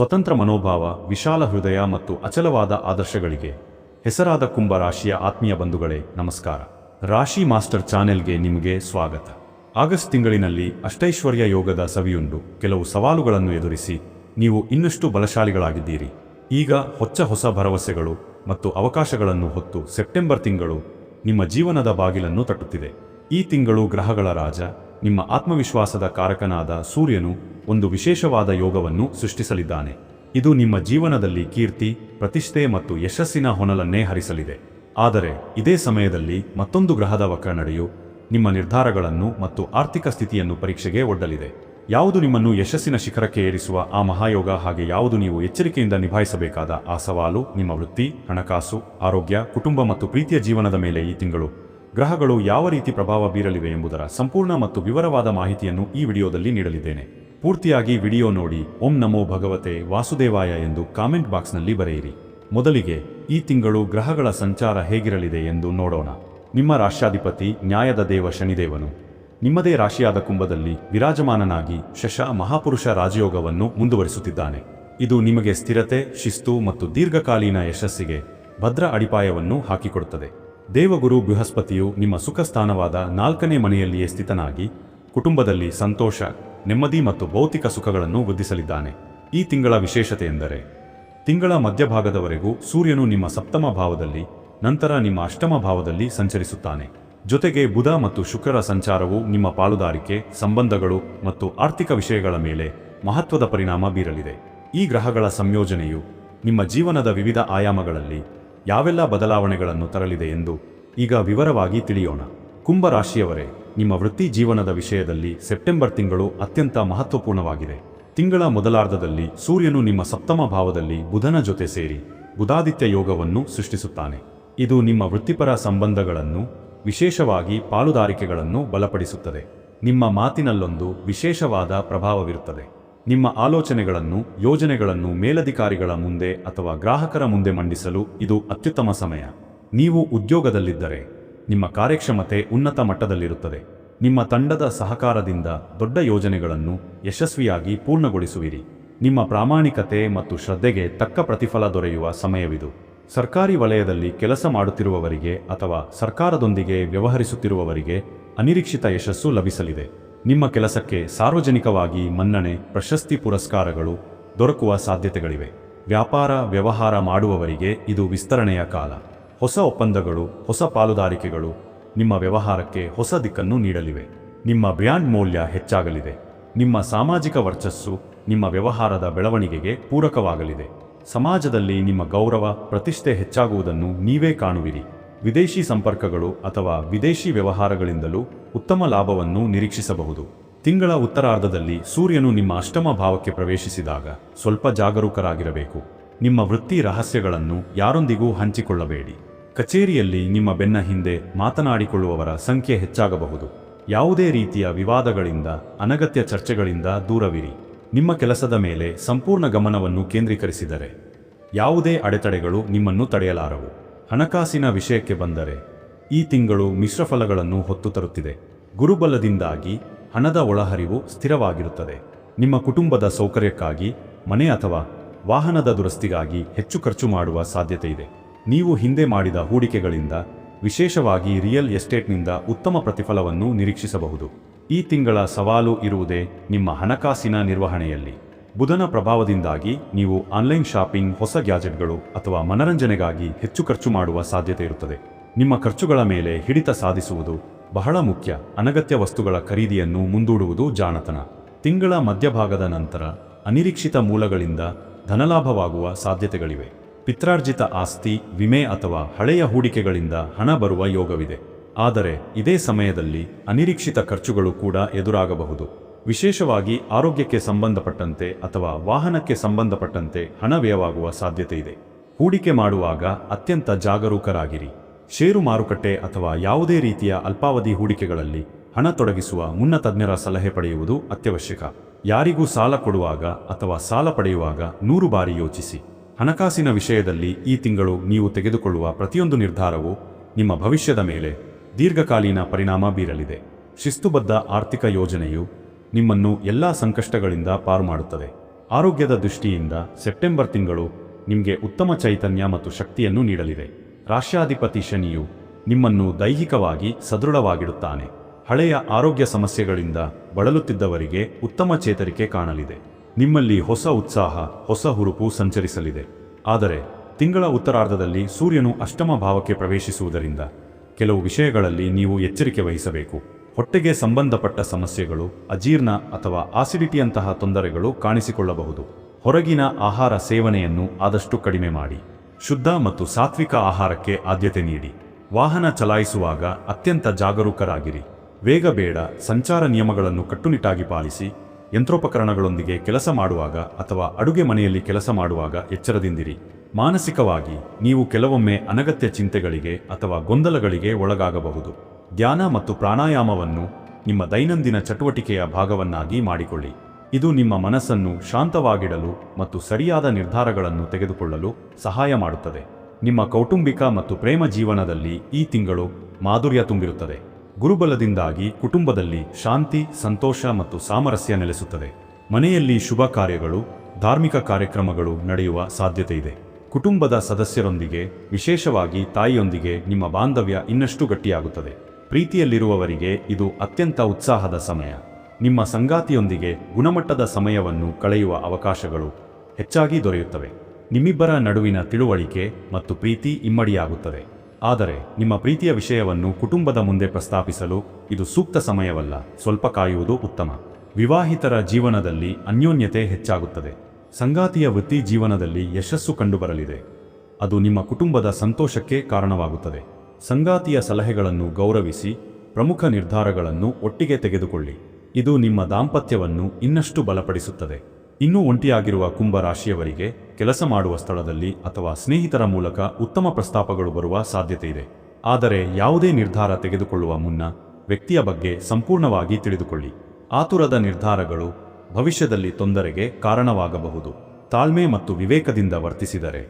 ಸ್ವತಂತ್ರ ಮನೋಭಾವ, ವಿಶಾಲ ಹೃದಯ ಮತ್ತು ಅಚಲವಾದ ಆದರ್ಶಗಳಿಗೆ ಹೆಸರಾದ ಕುಂಭ ರಾಶಿಯ ಆತ್ಮೀಯ ಬಂಧುಗಳೇ, ನಮಸ್ಕಾರ. ರಾಶಿ ಮಾಸ್ಟರ್ ಚಾನೆಲ್ಗೆ ನಿಮಗೆ ಸ್ವಾಗತ. ಆಗಸ್ಟ್ ತಿಂಗಳಿನಲ್ಲಿ ಅಷ್ಟೈಶ್ವರ್ಯ ಯೋಗದ ಸವಿಯುಂಡು ಕೆಲವು ಸವಾಲುಗಳನ್ನು ಎದುರಿಸಿ ನೀವು ಇನ್ನಷ್ಟು ಬಲಶಾಲಿಗಳಾಗಿದ್ದೀರಿ. ಈಗ ಹೊಚ್ಚ ಹೊಸ ಭರವಸೆಗಳು ಮತ್ತು ಅವಕಾಶಗಳನ್ನು ಹೊತ್ತು ಸೆಪ್ಟೆಂಬರ್ ತಿಂಗಳು ನಿಮ್ಮ ಜೀವನದ ಬಾಗಿಲನ್ನು ತಟ್ಟುತ್ತಿದೆ. ಈ ತಿಂಗಳು ಗ್ರಹಗಳ ರಾಜ, ನಿಮ್ಮ ಆತ್ಮವಿಶ್ವಾಸದ ಕಾರಕನಾದ ಸೂರ್ಯನು ಒಂದು ವಿಶೇಷವಾದ ಯೋಗವನ್ನು ಸೃಷ್ಟಿಸಲಿದ್ದಾನೆ. ಇದು ನಿಮ್ಮ ಜೀವನದಲ್ಲಿ ಕೀರ್ತಿ, ಪ್ರತಿಷ್ಠೆ ಮತ್ತು ಯಶಸ್ಸಿನ ಹೊನಲನ್ನೇ ಹರಿಸಲಿದೆ. ಆದರೆ ಇದೇ ಸಮಯದಲ್ಲಿ ಮತ್ತೊಂದು ಗ್ರಹದ ವಕ್ರನಡೆಯು ನಿಮ್ಮ ನಿರ್ಧಾರಗಳನ್ನು ಮತ್ತು ಆರ್ಥಿಕ ಸ್ಥಿತಿಯನ್ನು ಪರೀಕ್ಷೆಗೆ ಒಡ್ಡಲಿದೆ. ಯಾವುದು ನಿಮ್ಮನ್ನು ಯಶಸ್ಸಿನ ಶಿಖರಕ್ಕೆ ಏರಿಸುವ ಆ ಮಹಾಯೋಗ ಹಾಗೆ ಯಾವುದು ನೀವು ಎಚ್ಚರಿಕೆಯಿಂದ ನಿಭಾಯಿಸಬೇಕಾದ ಆ ಸವಾಲು ನಿಮ್ಮ ವೃತ್ತಿ, ಹಣಕಾಸು, ಆರೋಗ್ಯ, ಕುಟುಂಬ ಮತ್ತು ಪ್ರೀತಿಯ ಜೀವನದ ಮೇಲೆ ಈ ತಿಂಗಳು. ಗ್ರಹಗಳು ಯಾವ ರೀತಿ ಪ್ರಭಾವ ಬೀರಲಿವೆ ಎಂಬುದರ ಸಂಪೂರ್ಣ ಮತ್ತು ವಿವರವಾದ ಮಾಹಿತಿಯನ್ನು ಈ ವಿಡಿಯೋದಲ್ಲಿ ನೀಡಲಿದ್ದೇನೆ. ಪೂರ್ತಿಯಾಗಿ ವಿಡಿಯೋ ನೋಡಿ. ಓಂ ನಮೋ ಭಗವತೆ ವಾಸುದೇವಾಯ ಎಂದು ಕಾಮೆಂಟ್ ಬಾಕ್ಸ್ನಲ್ಲಿ ಬರೆಯಿರಿ. ಮೊದಲಿಗೆ ಈ ತಿಂಗಳು ಗ್ರಹಗಳ ಸಂಚಾರ ಹೇಗಿರಲಿದೆ ಎಂದು ನೋಡೋಣ. ನಿಮ್ಮ ರಾಷ್ಟ್ರಾಧಿಪತಿ, ನ್ಯಾಯದ ದೇವ ಶನಿದೇವನು. ನಿಮ್ಮದೇ ರಾಶಿಯಾದ ಕುಂಭದಲ್ಲಿ ವಿರಾಜಮಾನನಾಗಿ ಶಶ ಮಹಾಪುರುಷ ರಾಜಯೋಗವನ್ನು ಮುಂದುವರಿಸುತ್ತಿದ್ದಾನೆ. ಇದು ನಿಮಗೆ ಸ್ಥಿರತೆ, ಶಿಸ್ತು ಮತ್ತು ದೀರ್ಘಕಾಲೀನ ಯಶಸ್ಸಿಗೆ ಭದ್ರ ಅಡಿಪಾಯವನ್ನು ಹಾಕಿಕೊಡುತ್ತದೆ. ದೇವಗುರು ಬೃಹಸ್ಪತಿಯು ನಿಮ್ಮ ಸುಖ ಸ್ಥಾನವಾದ ನಾಲ್ಕನೇ ಮನೆಯಲ್ಲಿಯೇ ಸ್ಥಿತನಾಗಿ ಕುಟುಂಬದಲ್ಲಿ ಸಂತೋಷ ನೆಮ್ಮದಿ ಮತ್ತು ಭೌತಿಕ ಸುಖಗಳನ್ನು ವೃದ್ಧಿಸಲಿದ್ದಾನೆ. ಈ ತಿಂಗಳ ವಿಶೇಷತೆ ಎಂದರೆ, ತಿಂಗಳ ಮಧ್ಯಭಾಗದವರೆಗೂ ಸೂರ್ಯನು ನಿಮ್ಮ ಸಪ್ತಮ ಭಾವದಲ್ಲಿ, ನಂತರ ನಿಮ್ಮ ಅಷ್ಟಮ ಭಾವದಲ್ಲಿ ಸಂಚರಿಸುತ್ತಾನೆ. ಜೊತೆಗೆ ಬುಧ ಮತ್ತು ಶುಕ್ರರ ಸಂಚಾರವು ನಿಮ್ಮ ಪಾಲುದಾರಿಕೆ, ಸಂಬಂಧಗಳು ಮತ್ತು ಆರ್ಥಿಕ ವಿಷಯಗಳ ಮೇಲೆ ಮಹತ್ವದ ಪರಿಣಾಮ ಬೀರಲಿದೆ. ಈ ಗ್ರಹಗಳ ಸಂಯೋಜನೆಯು ನಿಮ್ಮ ಜೀವನದ ವಿವಿಧ ಆಯಾಮಗಳಲ್ಲಿ ಯಾವೆಲ್ಲ ಬದಲಾವಣೆಗಳನ್ನು ತರಲಿದೆ ಎಂದು ಈಗ ವಿವರವಾಗಿ ತಿಳಿಯೋಣ. ಕುಂಭ ರಾಶಿಯವರೇ ನಿಮ್ಮ ವೃತ್ತಿ ಜೀವನದ ವಿಷಯದಲ್ಲಿ ಸೆಪ್ಟೆಂಬರ್ ತಿಂಗಳು ಅತ್ಯಂತ ಮಹತ್ವಪೂರ್ಣವಾಗಿದೆ. ತಿಂಗಳ ಮೊದಲಾರ್ಧದಲ್ಲಿ ಸೂರ್ಯನು ನಿಮ್ಮ ಸಪ್ತಮ ಭಾವದಲ್ಲಿ ಬುಧನ ಜೊತೆ ಸೇರಿ ಬುಧಾದಿತ್ಯ ಯೋಗವನ್ನು ಸೃಷ್ಟಿಸುತ್ತಾನೆ. ಇದು ನಿಮ್ಮ ವೃತ್ತಿಪರ ಸಂಬಂಧಗಳನ್ನು, ವಿಶೇಷವಾಗಿ ಪಾಲುದಾರಿಕೆಗಳನ್ನು ಬಲಪಡಿಸುತ್ತದೆ. ನಿಮ್ಮ ಮಾತಿನಲ್ಲೊಂದು ವಿಶೇಷವಾದ ಪ್ರಭಾವವಿರುತ್ತದೆ. ನಿಮ್ಮ ಆಲೋಚನೆಗಳನ್ನು, ಯೋಜನೆಗಳನ್ನು ಮೇಲಧಿಕಾರಿಗಳ ಮುಂದೆ ಅಥವಾ ಗ್ರಾಹಕರ ಮುಂದೆ ಮಂಡಿಸಲು ಇದು ಅತ್ಯುತ್ತಮ ಸಮಯ. ನೀವು ಉದ್ಯೋಗದಲ್ಲಿದ್ದರೆ ನಿಮ್ಮ ಕಾರ್ಯಕ್ಷಮತೆ ಉನ್ನತ ಮಟ್ಟದಲ್ಲಿರುತ್ತದೆ. ನಿಮ್ಮ ತಂಡದ ಸಹಕಾರದಿಂದ ದೊಡ್ಡ ಯೋಜನೆಗಳನ್ನು ಯಶಸ್ವಿಯಾಗಿ ಪೂರ್ಣಗೊಳಿಸುವಿರಿ. ನಿಮ್ಮ ಪ್ರಾಮಾಣಿಕತೆ ಮತ್ತು ಶ್ರದ್ಧೆಗೆ ತಕ್ಕ ಪ್ರತಿಫಲ ದೊರೆಯುವ ಸಮಯವಿದು. ಸರ್ಕಾರಿ ವಲಯದಲ್ಲಿ ಕೆಲಸ ಮಾಡುತ್ತಿರುವವರಿಗೆ ಅಥವಾ ಸರ್ಕಾರದೊಂದಿಗೆ ವ್ಯವಹರಿಸುತ್ತಿರುವವರಿಗೆ ಅನಿರೀಕ್ಷಿತ ಯಶಸ್ಸು ಲಭಿಸಲಿದೆ. ನಿಮ್ಮ ಕೆಲಸಕ್ಕೆ ಸಾರ್ವಜನಿಕವಾಗಿ ಮನ್ನಣೆ, ಪ್ರಶಸ್ತಿ ಪುರಸ್ಕಾರಗಳು ದೊರಕುವ ಸಾಧ್ಯತೆಗಳಿವೆ. ವ್ಯಾಪಾರ, ವ್ಯವಹಾರ ಮಾಡುವವರಿಗೆ ಇದು ವಿಸ್ತರಣೆಯ ಕಾಲ. ಹೊಸ ಒಪ್ಪಂದಗಳು, ಹೊಸ ಪಾಲುದಾರಿಕೆಗಳು ನಿಮ್ಮ ವ್ಯವಹಾರಕ್ಕೆ ಹೊಸ ದಿಕ್ಕನ್ನು ನೀಡಲಿವೆ. ನಿಮ್ಮ ಬ್ರ್ಯಾಂಡ್ ಮೌಲ್ಯ ಹೆಚ್ಚಾಗಲಿದೆ. ನಿಮ್ಮ ಸಾಮಾಜಿಕ ವರ್ಚಸ್ಸು ನಿಮ್ಮ ವ್ಯವಹಾರದ ಬೆಳವಣಿಗೆಗೆ ಪೂರಕವಾಗಲಿದೆ. ಸಮಾಜದಲ್ಲಿ ನಿಮ್ಮ ಗೌರವ, ಪ್ರತಿಷ್ಠೆ ಹೆಚ್ಚಾಗುವುದನ್ನು ನೀವೇ ಕಾಣುವಿರಿ. ವಿದೇಶಿ ಸಂಪರ್ಕಗಳು ಅಥವಾ ವಿದೇಶಿ ವ್ಯವಹಾರಗಳಿಂದಲೂ ಉತ್ತಮ ಲಾಭವನ್ನು ನಿರೀಕ್ಷಿಸಬಹುದು. ತಿಂಗಳ ಉತ್ತರಾರ್ಧದಲ್ಲಿ ಸೂರ್ಯನು ನಿಮ್ಮ ಅಷ್ಟಮ ಭಾವಕ್ಕೆ ಪ್ರವೇಶಿಸಿದಾಗ ಸ್ವಲ್ಪ ಜಾಗರೂಕರಾಗಿರಬೇಕು. ನಿಮ್ಮ ವೃತ್ತಿ ರಹಸ್ಯಗಳನ್ನು ಯಾರೊಂದಿಗೂ ಹಂಚಿಕೊಳ್ಳಬೇಡಿ. ಕಚೇರಿಯಲ್ಲಿ ನಿಮ್ಮ ಬೆನ್ನ ಹಿಂದೆ ಮಾತನಾಡಿಕೊಳ್ಳುವವರ ಸಂಖ್ಯೆ ಹೆಚ್ಚಾಗಬಹುದು. ಯಾವುದೇ ರೀತಿಯ ವಿವಾದಗಳಿಂದ, ಅನಗತ್ಯ ಚರ್ಚೆಗಳಿಂದ ದೂರವಿರಿ. ನಿಮ್ಮ ಕೆಲಸದ ಮೇಲೆ ಸಂಪೂರ್ಣ ಗಮನವನ್ನು ಕೇಂದ್ರೀಕರಿಸಿದರೆ, ಯಾವುದೇ ಅಡೆತಡೆಗಳು ನಿಮ್ಮನ್ನು ತಡೆಯಲಾರವು. ಹಣಕಾಸಿನ ವಿಷಯಕ್ಕೆ ಬಂದರೆ, ಈ ತಿಂಗಳು ಮಿಶ್ರಫಲಗಳನ್ನು ಹೊತ್ತು ತರುತ್ತಿದೆ. ಗುರುಬಲದಿಂದಾಗಿ ಹಣದ ಒಳಹರಿವು ಸ್ಥಿರವಾಗಿರುತ್ತದೆ. ನಿಮ್ಮ ಕುಟುಂಬದ ಸೌಕರ್ಯಕ್ಕಾಗಿ, ಮನೆ ಅಥವಾ ವಾಹನದ ದುರಸ್ತಿಗಾಗಿ ಹೆಚ್ಚು ಖರ್ಚು ಮಾಡುವ ಸಾಧ್ಯತೆ ಇದೆ ನೀವು ಹಿಂದೆ ಮಾಡಿದ ಹೂಡಿಕೆಗಳಿಂದ, ವಿಶೇಷವಾಗಿ ರಿಯಲ್ ಎಸ್ಟೇಟ್ನಿಂದ ಉತ್ತಮ ಪ್ರತಿಫಲವನ್ನು ನಿರೀಕ್ಷಿಸಬಹುದು. ಈ ತಿಂಗಳ ಸವಾಲು ಇರುವುದೇ ನಿಮ್ಮ ಹಣಕಾಸಿನ ನಿರ್ವಹಣೆಯಲ್ಲಿ. ಬುಧನ ಪ್ರಭಾವದಿಂದಾಗಿ ನೀವು ಆನ್ಲೈನ್ ಶಾಪಿಂಗ್, ಹೊಸ ಗ್ಯಾಜೆಟ್ಗಳು ಅಥವಾ ಮನರಂಜನೆಗಾಗಿ ಹೆಚ್ಚು ಖರ್ಚು ಮಾಡುವ ಸಾಧ್ಯತೆ ಇರುತ್ತದೆ. ನಿಮ್ಮ ಖರ್ಚುಗಳ ಮೇಲೆ ಹಿಡಿತ ಸಾಧಿಸುವುದು ಬಹಳ ಮುಖ್ಯ. ಅನಗತ್ಯ ವಸ್ತುಗಳ ಖರೀದಿಯನ್ನು ಮುಂದೂಡುವುದು ಜಾಣತನ. ತಿಂಗಳ ಮಧ್ಯಭಾಗದ ನಂತರ ಅನಿರೀಕ್ಷಿತ ಮೂಲಗಳಿಂದ ಧನಲಾಭವಾಗುವ ಸಾಧ್ಯತೆಗಳಿವೆ. ಪಿತ್ರಾರ್ಜಿತ ಆಸ್ತಿ, ವಿಮೆ ಅಥವಾ ಹಳೆಯ ಹೂಡಿಕೆಗಳಿಂದ ಹಣ ಬರುವ ಯೋಗವಿದೆ. ಆದರೆ ಇದೇ ಸಮಯದಲ್ಲಿ ಅನಿರೀಕ್ಷಿತ ಖರ್ಚುಗಳು ಕೂಡ ಎದುರಾಗಬಹುದು. ವಿಶೇಷವಾಗಿ ಆರೋಗ್ಯಕ್ಕೆ ಸಂಬಂಧಪಟ್ಟಂತೆ ಅಥವಾ ವಾಹನಕ್ಕೆ ಸಂಬಂಧಪಟ್ಟಂತೆ ಹಣ ವ್ಯಯವಾಗುವ ಸಾಧ್ಯತೆ ಇದೆ. ಹೂಡಿಕೆ ಮಾಡುವಾಗ ಅತ್ಯಂತ ಜಾಗರೂಕರಾಗಿರಿ. ಷೇರು ಮಾರುಕಟ್ಟೆ ಅಥವಾ ಯಾವುದೇ ರೀತಿಯ ಅಲ್ಪಾವಧಿ ಹೂಡಿಕೆಗಳಲ್ಲಿ ಹಣ ತೊಡಗಿಸುವ ಮುನ್ನ ತಜ್ಞರ ಸಲಹೆ ಪಡೆಯುವುದು ಅತ್ಯವಶ್ಯಕ. ಯಾರಿಗೂ ಸಾಲ ಕೊಡುವಾಗ ಅಥವಾ ಸಾಲ ಪಡೆಯುವಾಗ ನೂರು ಬಾರಿ ಯೋಚಿಸಿ. ಹಣಕಾಸಿನ ವಿಷಯದಲ್ಲಿ ಈ ತಿಂಗಳು ನೀವು ತೆಗೆದುಕೊಳ್ಳುವ ಪ್ರತಿಯೊಂದು ನಿರ್ಧಾರವು ನಿಮ್ಮ ಭವಿಷ್ಯದ ಮೇಲೆ ದೀರ್ಘಕಾಲೀನ ಪರಿಣಾಮ ಬೀರಲಿದೆ. ಶಿಸ್ತುಬದ್ಧ ಆರ್ಥಿಕ ಯೋಜನೆಯು ನಿಮ್ಮನ್ನು ಎಲ್ಲ ಸಂಕಷ್ಟಗಳಿಂದ ಪಾರು ಮಾಡುತ್ತದೆ. ಆರೋಗ್ಯದ ದೃಷ್ಟಿಯಿಂದ ಸೆಪ್ಟೆಂಬರ್ ತಿಂಗಳು ನಿಮಗೆ ಉತ್ತಮ ಚೈತನ್ಯ ಮತ್ತು ಶಕ್ತಿಯನ್ನು ನೀಡಲಿದೆ. ರಾಷ್ಟ್ರಾಧಿಪತಿ ಶನಿಯು ನಿಮ್ಮನ್ನು ದೈಹಿಕವಾಗಿ ಸದೃಢವಾಗಿಡುತ್ತಾನೆ. ಹಳೆಯ ಆರೋಗ್ಯ ಸಮಸ್ಯೆಗಳಿಂದ ಬಳಲುತ್ತಿದ್ದವರಿಗೆ ಉತ್ತಮ ಚೇತರಿಕೆ ಕಾಣಲಿದೆ. ನಿಮ್ಮಲ್ಲಿ ಹೊಸ ಉತ್ಸಾಹ, ಹೊಸ ಹುರುಪು ಸಂಚರಿಸಲಿದೆ. ಆದರೆ ತಿಂಗಳ ಉತ್ತರಾರ್ಧದಲ್ಲಿ ಸೂರ್ಯನು ಅಷ್ಟಮ ಭಾವಕ್ಕೆ ಪ್ರವೇಶಿಸುವುದರಿಂದ ಕೆಲವು ವಿಷಯಗಳಲ್ಲಿ ನೀವು ಎಚ್ಚರಿಕೆ ವಹಿಸಬೇಕು. ಹೊಟ್ಟೆಗೆ ಸಂಬಂಧಪಟ್ಟ ಸಮಸ್ಯೆಗಳು, ಅಜೀರ್ಣ ಅಥವಾ ಆಸಿಡಿಟಿಯಂತಹ ತೊಂದರೆಗಳು ಕಾಣಿಸಿಕೊಳ್ಳಬಹುದು. ಹೊರಗಿನ ಆಹಾರ ಸೇವನೆಯನ್ನು ಆದಷ್ಟು ಕಡಿಮೆ ಮಾಡಿ. ಶುದ್ಧ ಮತ್ತು ಸಾತ್ವಿಕ ಆಹಾರಕ್ಕೆ ಆದ್ಯತೆ ನೀಡಿ. ವಾಹನ ಚಲಾಯಿಸುವಾಗ ಅತ್ಯಂತ ಜಾಗರೂಕರಾಗಿರಿ. ವೇಗ ಬೇಡ, ಸಂಚಾರ ನಿಯಮಗಳನ್ನು ಕಟ್ಟುನಿಟ್ಟಾಗಿ ಪಾಲಿಸಿ. ಯಂತ್ರೋಪಕರಣಗಳೊಂದಿಗೆ ಕೆಲಸ ಮಾಡುವಾಗ ಅಥವಾ ಅಡುಗೆ ಮನೆಯಲ್ಲಿ ಕೆಲಸ ಮಾಡುವಾಗ ಎಚ್ಚರದಿಂದಿರಿ. ಮಾನಸಿಕವಾಗಿ ನೀವು ಕೆಲವೊಮ್ಮೆ ಅನಗತ್ಯ ಚಿಂತೆಗಳಿಗೆ ಅಥವಾ ಗೊಂದಲಗಳಿಗೆ ಒಳಗಾಗಬಹುದು. ಧ್ಯಾನ ಮತ್ತು ಪ್ರಾಣಾಯಾಮವನ್ನು ನಿಮ್ಮ ದೈನಂದಿನ ಚಟುವಟಿಕೆಯ ಭಾಗವನ್ನಾಗಿ ಮಾಡಿಕೊಳ್ಳಿ. ಇದು ನಿಮ್ಮ ಮನಸ್ಸನ್ನು ಶಾಂತವಾಗಿಡಲು ಮತ್ತು ಸರಿಯಾದ ನಿರ್ಧಾರಗಳನ್ನು ತೆಗೆದುಕೊಳ್ಳಲು ಸಹಾಯ ಮಾಡುತ್ತದೆ. ನಿಮ್ಮ ಕೌಟುಂಬಿಕ ಮತ್ತು ಪ್ರೇಮ ಜೀವನದಲ್ಲಿ ಈ ತಿಂಗಳು ಮಾಧುರ್ಯ ತುಂಬಿರುತ್ತದೆ. ಗುರುಬಲದಿಂದಾಗಿ ಕುಟುಂಬದಲ್ಲಿ ಶಾಂತಿ, ಸಂತೋಷ ಮತ್ತು ಸಾಮರಸ್ಯ ನೆಲೆಸುತ್ತದೆ. ಮನೆಯಲ್ಲಿ ಶುಭ ಕಾರ್ಯಗಳು, ಧಾರ್ಮಿಕ ಕಾರ್ಯಕ್ರಮಗಳು ನಡೆಯುವ ಸಾಧ್ಯತೆ ಇದೆ. ಕುಟುಂಬದ ಸದಸ್ಯರೊಂದಿಗೆ, ವಿಶೇಷವಾಗಿ ತಾಯಿಯೊಂದಿಗೆ ನಿಮ್ಮ ಬಾಂಧವ್ಯ ಇನ್ನಷ್ಟು ಗಟ್ಟಿಯಾಗುತ್ತದೆ. ಪ್ರೀತಿಯಲ್ಲಿರುವವರಿಗೆ ಇದು ಅತ್ಯಂತ ಉತ್ಸಾಹದ ಸಮಯ. ನಿಮ್ಮ ಸಂಗಾತಿಯೊಂದಿಗೆ ಗುಣಮಟ್ಟದ ಸಮಯವನ್ನು ಕಳೆಯುವ ಅವಕಾಶಗಳು ಹೆಚ್ಚಾಗಿ ದೊರೆಯುತ್ತವೆ. ನಿಮ್ಮಿಬ್ಬರ ನಡುವಿನ ತಿಳುವಳಿಕೆ ಮತ್ತು ಪ್ರೀತಿ ಇಮ್ಮಡಿಯಾಗುತ್ತದೆ. ಆದರೆ ನಿಮ್ಮ ಪ್ರೀತಿಯ ವಿಷಯವನ್ನು ಕುಟುಂಬದ ಮುಂದೆ ಪ್ರಸ್ತಾಪಿಸಲು ಇದು ಸೂಕ್ತ ಸಮಯವಲ್ಲ, ಸ್ವಲ್ಪ ಕಾಯುವುದು ಉತ್ತಮ. ವಿವಾಹಿತರ ಜೀವನದಲ್ಲಿ ಅನ್ಯೋನ್ಯತೆ ಹೆಚ್ಚಾಗುತ್ತದೆ. ಸಂಗಾತಿಯ ವೃತ್ತಿ ಜೀವನದಲ್ಲಿ ಯಶಸ್ಸು ಕಂಡುಬರಲಿದೆ. ಅದು ನಿಮ್ಮ ಕುಟುಂಬದ ಸಂತೋಷಕ್ಕೆ ಕಾರಣವಾಗುತ್ತದೆ. ಸಂಗಾತಿಯ ಸಲಹೆಗಳನ್ನು ಗೌರವಿಸಿ, ಪ್ರಮುಖ ನಿರ್ಧಾರಗಳನ್ನು ಒಟ್ಟಿಗೆ ತೆಗೆದುಕೊಳ್ಳಿ. ಇದು ನಿಮ್ಮ ದಾಂಪತ್ಯವನ್ನು ಇನ್ನಷ್ಟು ಬಲಪಡಿಸುತ್ತದೆ. ಇನ್ನೂ ಒಂಟಿಯಾಗಿರುವ ಕುಂಭ ರಾಶಿಯವರಿಗೆ ಕೆಲಸ ಮಾಡುವ ಸ್ಥಳದಲ್ಲಿ ಅಥವಾ ಸ್ನೇಹಿತರ ಮೂಲಕ ಉತ್ತಮ ಪ್ರಸ್ತಾಪಗಳು ಬರುವ ಸಾಧ್ಯತೆ ಇದೆ ಆದರೆ ಯಾವುದೇ ನಿರ್ಧಾರ ತೆಗೆದುಕೊಳ್ಳುವ ಮುನ್ನ ವ್ಯಕ್ತಿಯ ಬಗ್ಗೆ ಸಂಪೂರ್ಣವಾಗಿ ತಿಳಿದುಕೊಳ್ಳಿ. ಆತುರದ ನಿರ್ಧಾರಗಳು ಭವಿಷ್ಯದಲ್ಲಿ ತೊಂದರೆಗೆ ಕಾರಣವಾಗಬಹುದು. ತಾಳ್ಮೆ ಮತ್ತು ವಿವೇಕದಿಂದ ವರ್ತಿಸಿದರೆ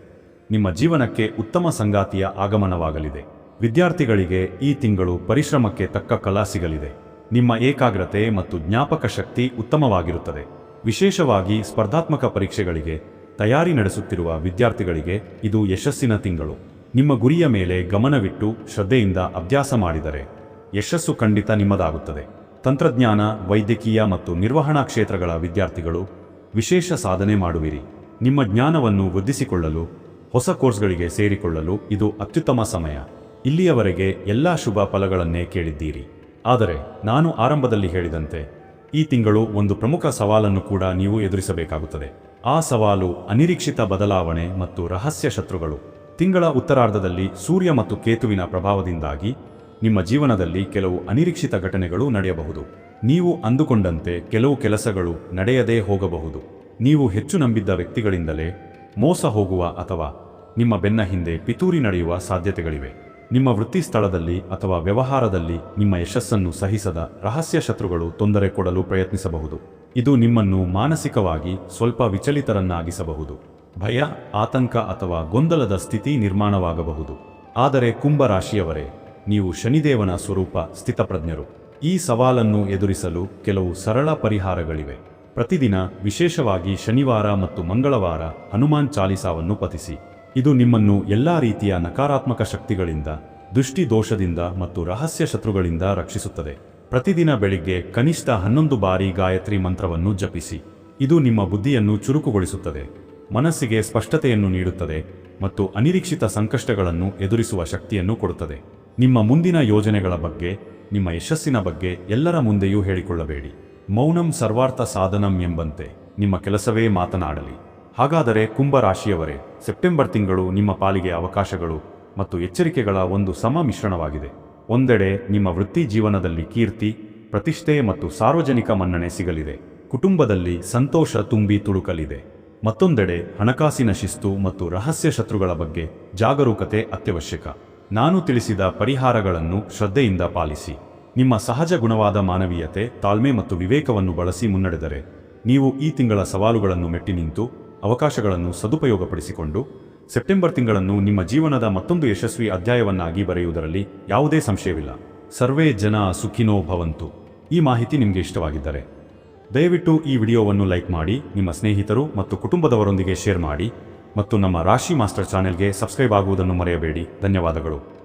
ನಿಮ್ಮ ಜೀವನಕ್ಕೆ ಉತ್ತಮ ಸಂಗಾತಿಯ ಆಗಮನವಾಗಲಿದೆ. ವಿದ್ಯಾರ್ಥಿಗಳಿಗೆ ಈ ತಿಂಗಳು ಪರಿಶ್ರಮಕ್ಕೆ ತಕ್ಕ ಕಲಾ ಸಿಗಲಿದೆ. ನಿಮ್ಮ ಏಕಾಗ್ರತೆ ಮತ್ತು ಜ್ಞಾಪಕ ಶಕ್ತಿ ಉತ್ತಮವಾಗಿರುತ್ತದೆ. ವಿಶೇಷವಾಗಿ ಸ್ಪರ್ಧಾತ್ಮಕ ಪರೀಕ್ಷೆಗಳಿಗೆ ತಯಾರಿ ನಡೆಸುತ್ತಿರುವ ವಿದ್ಯಾರ್ಥಿಗಳಿಗೆ ಇದು ಯಶಸ್ಸಿನ ತಿಂಗಳು. ನಿಮ್ಮ ಗುರಿಯ ಮೇಲೆ ಗಮನವಿಟ್ಟು ಶ್ರದ್ಧೆಯಿಂದ ಅಭ್ಯಾಸ ಮಾಡಿದರೆ ಯಶಸ್ಸು ಖಂಡಿತ ನಿಮ್ಮದಾಗುತ್ತದೆ. ತಂತ್ರಜ್ಞಾನ, ವೈದ್ಯಕೀಯ ಮತ್ತು ನಿರ್ವಹಣಾ ಕ್ಷೇತ್ರಗಳ ವಿದ್ಯಾರ್ಥಿಗಳು ವಿಶೇಷ ಸಾಧನೆ ಮಾಡುವಿರಿ. ನಿಮ್ಮ ಜ್ಞಾನವನ್ನು ವೃದ್ಧಿಸಿಕೊಳ್ಳಲು, ಹೊಸ ಕೋರ್ಸ್ಗಳಿಗೆ ಸೇರಿಕೊಳ್ಳಲು ಇದು ಅತ್ಯುತ್ತಮ ಸಮಯ. ಇಲ್ಲಿಯವರೆಗೆ ಎಲ್ಲಾ ಶುಭ ಫಲಗಳನ್ನೇ ಕೇಳಿದ್ದೀರಿ. ಆದರೆ ನಾನು ಆರಂಭದಲ್ಲಿ ಹೇಳಿದಂತೆ ಈ ತಿಂಗಳು ಒಂದು ಪ್ರಮುಖ ಸವಾಲನ್ನು ಕೂಡ ನೀವು ಎದುರಿಸಬೇಕಾಗುತ್ತದೆ. ಆ ಸವಾಲು ಅನಿರೀಕ್ಷಿತ ಬದಲಾವಣೆ ಮತ್ತು ರಹಸ್ಯ ಶತ್ರುಗಳು. ತಿಂಗಳ ಉತ್ತರಾರ್ಧದಲ್ಲಿ ಸೂರ್ಯ ಮತ್ತು ಕೇತುವಿನ ಪ್ರಭಾವದಿಂದಾಗಿ ನಿಮ್ಮ ಜೀವನದಲ್ಲಿ ಕೆಲವು ಅನಿರೀಕ್ಷಿತ ಘಟನೆಗಳು ನಡೆಯಬಹುದು. ನೀವು ಅಂದುಕೊಂಡಂತೆ ಕೆಲವು ಕೆಲಸಗಳು ನಡೆಯದೇ ಹೋಗಬಹುದು. ನೀವು ಹೆಚ್ಚು ನಂಬಿದ್ದ ವ್ಯಕ್ತಿಗಳಿಂದಲೇ ಮೋಸ ಹೋಗುವ ಅಥವಾ ನಿಮ್ಮ ಬೆನ್ನ ಹಿಂದೆ ಪಿತೂರಿ ನಡೆಯುವ ಸಾಧ್ಯತೆಗಳಿವೆ. ನಿಮ್ಮ ವೃತ್ತಿ ಸ್ಥಳದಲ್ಲಿ ಅಥವಾ ವ್ಯವಹಾರದಲ್ಲಿ ನಿಮ್ಮ ಯಶಸ್ಸನ್ನು ಸಹಿಸದ ರಹಸ್ಯ ಶತ್ರುಗಳು ತೊಂದರೆ ಕೊಡಲು ಪ್ರಯತ್ನಿಸಬಹುದು. ಇದು ನಿಮ್ಮನ್ನು ಮಾನಸಿಕವಾಗಿ ಸ್ವಲ್ಪ ವಿಚಲಿತರನ್ನಾಗಿಸಬಹುದು. ಭಯ, ಆತಂಕ ಅಥವಾ ಗೊಂದಲದ ಸ್ಥಿತಿ ನಿರ್ಮಾಣವಾಗಬಹುದು. ಆದರೆ ಕುಂಭ ರಾಶಿಯವರೇ ನೀವು ಶನಿದೇವನ ಸ್ವರೂಪ ಸ್ಥಿತಪ್ರಜ್ಞರು. ಈ ಸವಾಲನ್ನು ಎದುರಿಸಲು ಕೆಲವು ಸರಳ ಪರಿಹಾರಗಳಿವೆ. ಪ್ರತಿದಿನ ವಿಶೇಷವಾಗಿ ಶನಿವಾರ ಮತ್ತು ಮಂಗಳವಾರ ಹನುಮಾನ್ ಚಾಲಿಸಾವನ್ನು ಪತಿಸಿ ಇದು ನಿಮ್ಮನ್ನು ಎಲ್ಲಾ ರೀತಿಯ ನಕಾರಾತ್ಮಕ ಶಕ್ತಿಗಳಿಂದ, ದೃಷ್ಟಿದೋಷದಿಂದ ಮತ್ತು ರಹಸ್ಯ ಶತ್ರುಗಳಿಂದ ರಕ್ಷಿಸುತ್ತದೆ. ಪ್ರತಿದಿನ ಬೆಳಿಗ್ಗೆ ಕನಿಷ್ಠ ಹನ್ನೊಂದು ಬಾರಿ ಗಾಯತ್ರಿ ಮಂತ್ರವನ್ನು ಜಪಿಸಿ. ಇದು ನಿಮ್ಮ ಬುದ್ಧಿಯನ್ನು ಚುರುಕುಗೊಳಿಸುತ್ತದೆ, ಮನಸ್ಸಿಗೆ ಸ್ಪಷ್ಟತೆಯನ್ನು ನೀಡುತ್ತದೆ ಮತ್ತು ಅನಿರೀಕ್ಷಿತ ಸಂಕಷ್ಟಗಳನ್ನು ಎದುರಿಸುವ ಶಕ್ತಿಯನ್ನು ಕೊಡುತ್ತದೆ. ನಿಮ್ಮ ಮುಂದಿನ ಯೋಜನೆಗಳ ಬಗ್ಗೆ, ನಿಮ್ಮ ಯಶಸ್ಸಿನ ಬಗ್ಗೆ ಎಲ್ಲರ ಮುಂದೆಯೂ ಹೇಳಿಕೊಳ್ಳಬೇಡಿ. ಮೌನಂ ಸರ್ವಾರ್ಥ ಸಾಧನಂ ಎಂಬಂತೆ ನಿಮ್ಮ ಕೆಲಸವೇ ಮಾತನಾಡಲಿ. ಹಾಗಾದರೆ ಕುಂಭ ರಾಶಿಯವರೇ ಸೆಪ್ಟೆಂಬರ್ ತಿಂಗಳು ನಿಮ್ಮ ಪಾಲಿಗೆ ಅವಕಾಶಗಳು ಮತ್ತು ಎಚ್ಚರಿಕೆಗಳ ಒಂದು ಸಮ ಮಿಶ್ರಣವಾಗಿದೆ. ಒಂದೆಡೆ ನಿಮ್ಮ ವೃತ್ತಿ ಜೀವನದಲ್ಲಿ ಕೀರ್ತಿ, ಪ್ರತಿಷ್ಠೆ ಮತ್ತು ಸಾರ್ವಜನಿಕ ಮನ್ನಣೆ ಸಿಗಲಿದೆ. ಕುಟುಂಬದಲ್ಲಿ ಸಂತೋಷ ತುಂಬಿ ತುಳುಕಲಿದೆ. ಮತ್ತೊಂದೆಡೆ ಹಣಕಾಸಿನ ಶಿಸ್ತು ಮತ್ತು ರಹಸ್ಯ ಶತ್ರುಗಳ ಬಗ್ಗೆ ಜಾಗರೂಕತೆ ಅತ್ಯವಶ್ಯಕ. ನಾನು ತಿಳಿಸಿದ ಪರಿಹಾರಗಳನ್ನು ಶ್ರದ್ಧೆಯಿಂದ ಪಾಲಿಸಿ. ನಿಮ್ಮ ಸಹಜ ಗುಣವಾದ ಮಾನವೀಯತೆ, ತಾಳ್ಮೆ ಮತ್ತು ವಿವೇಕವನ್ನು ಬಳಸಿ ಮುನ್ನಡೆದರೆ, ನೀವು ಈ ತಿಂಗಳ ಸವಾಲುಗಳನ್ನು ಮೆಟ್ಟಿ ನಿಂತು ಅವಕಾಶಗಳನ್ನು ಸದುಪಯೋಗಪಡಿಸಿಕೊಂಡು ಸೆಪ್ಟೆಂಬರ್ ತಿಂಗಳನ್ನು ನಿಮ್ಮ ಜೀವನದ ಮತ್ತೊಂದು ಯಶಸ್ವಿ ಅಧ್ಯಾಯವನ್ನಾಗಿ ಬರೆಯುವುದರಲ್ಲಿ ಯಾವುದೇ ಸಂಶಯವಿಲ್ಲ. ಸರ್ವೇ ಜನ ಸುಖಿನೋ ಭವಂತು. ಈ ಮಾಹಿತಿ ನಿಮಗೆ ಇಷ್ಟವಾಗಿದ್ದರೆ, ದಯವಿಟ್ಟು ಈ ವಿಡಿಯೋವನ್ನು ಲೈಕ್ ಮಾಡಿ, ನಿಮ್ಮ ಸ್ನೇಹಿತರು ಮತ್ತು ಕುಟುಂಬದವರೊಂದಿಗೆ ಶೇರ್ ಮಾಡಿ ಮತ್ತು ನಮ್ಮ ರಾಶಿ ಮಾಸ್ಟರ್ ಚಾನೆಲ್ಗೆ ಸಬ್ಸ್ಕ್ರೈಬ್ ಆಗುವುದನ್ನು ಮರೆಯಬೇಡಿ. ಧನ್ಯವಾದಗಳು.